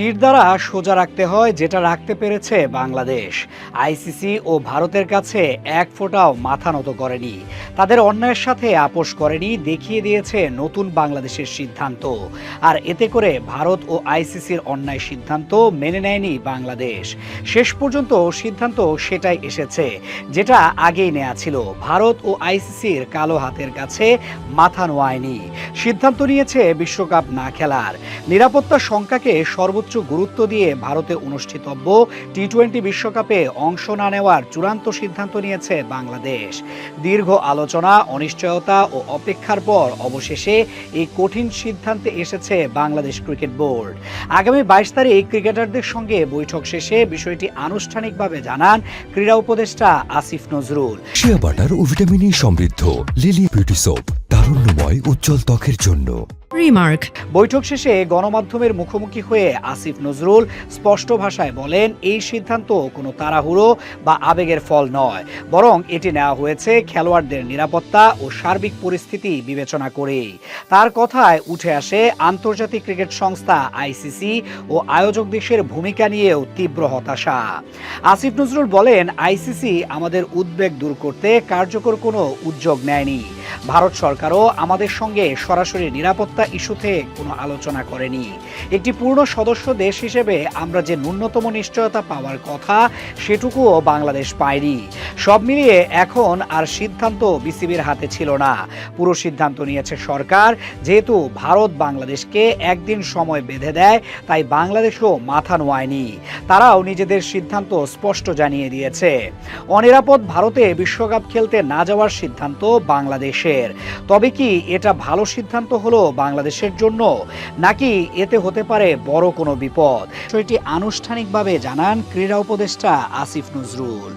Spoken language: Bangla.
শিরদাঁড়া সোজা রাখতে হয় যেটা রাখতে পেরেছে বাংলাদেশ। আইসিসি ও ভারতের কাছে এক ফোঁটাও মাথা নত করেনি। তাদের অন্যায়ের সাথে আপোষ করেনি, দেখিয়ে দিয়েছে নতুন বাংলাদেশের সিদ্ধান্ত। আর এতে করে ভারত ও আইসিসির অন্যায় সিদ্ধান্ত মেনে নেয়নি বাংলাদেশ। শেষ পর্যন্ত সিদ্ধান্ত সেটাই এসেছে, যেটা আগেই নেওয়া ছিল। ভারত ও আইসিসির কালো হাতের কাছে মাথা নোয়ায়নি। সিদ্ধান্ত নিয়েছে বিশ্বকাপ না খেলার। নিরাপত্তা সংখ্যাকে সর্বোচ্চ গুরুত্ব দিয়ে ভারতে অনুষ্ঠিতব্য টি টোয়েন্টি বিশ্বকাপে অংশ না নেওয়ার চূড়ান্ত সিদ্ধান্ত নিয়েছে বাংলাদেশ। দীর্ঘ আলোচনা, অনিশ্চয়তা ও অপেক্ষার পর অবশেষে এই কঠিন সিদ্ধান্তে এসেছে বাংলাদেশ ক্রিকেট বোর্ড। আগামী বাইশ তারিখ ক্রিকেটারদের সঙ্গে বৈঠক শেষে বিষয়টি আনুষ্ঠানিকভাবে জানান ক্রীড়া উপদেষ্টা আসিফ নজরুল। শিয়া বাটার ও ভিটামিন সমৃদ্ধ লিলি বিউটি সোপ তারুণ্যময় উজ্জ্বল ত্বকের জন্য। Remark. বৈঠক শেষে গণমাধ্যমের মুখোমুখি হয়ে আসিফ নজরুল স্পষ্ট ভাষায় বলেন এই সিদ্ধান্ত কোনো তাড়াহুড়ো বা আবেগের ফল নয় বরং এটি নেওয়া হয়েছে খেলোয়াড়দের নিরাপত্তা ও সার্বিক পরিস্থিতি বিবেচনা করে তার কথায় উঠে আসে আন্তর্জাতিক ক্রিকেট সংস্থা আইসিসি ও আয়োজক দেশের ভূমিকা নিয়েও তীব্র হতাশা। আসিফ নজরুল বলেন আইসিসি আমাদের উদ্বেগ দূর করতে কার্যকর কোনো উদ্যোগ নেয়নি। ভারত সরকারও আমাদের সঙ্গে সরাসরি নিরাপত্তা ইস্যুতে কোনো আলোচনা করেনি। একটি পূর্ণ সদস্য দেশ হিসেবে আমরা যে ন্যূনতম নিশ্চয়তা পাওয়ার কথা, সেটুকুও বাংলাদেশ পায়নি। সব মিলিয়ে এখন আর সিদ্ধান্ত বিসিবির হাতে ছিল না। পুরো সিদ্ধান্ত নিয়েছে সরকার, যেহেতু ভারত বাংলাদেশকে একদিন সময় বেঁধে দেয়, তাই বাংলাদেশও মাথা নোয়ায়নি। তারাও নিজেদের সিদ্ধান্ত স্পষ্ট জানিয়ে দিয়েছে। অনিরাপদ ভারতে বিশ্বকাপ খেলতে না যাওয়ার সিদ্ধান্ত বাংলাদেশের তবে কি এটা ভালো সিদ্ধান্ত হলো বাংলাদেশের জন্য? নাকি এতে হতে পারে বড় কোনো বিপদ? বিষয়টি আনুষ্ঠানিকভাবে জানান ক্রীড়া উপদেষ্টা আসিফ নজরুল।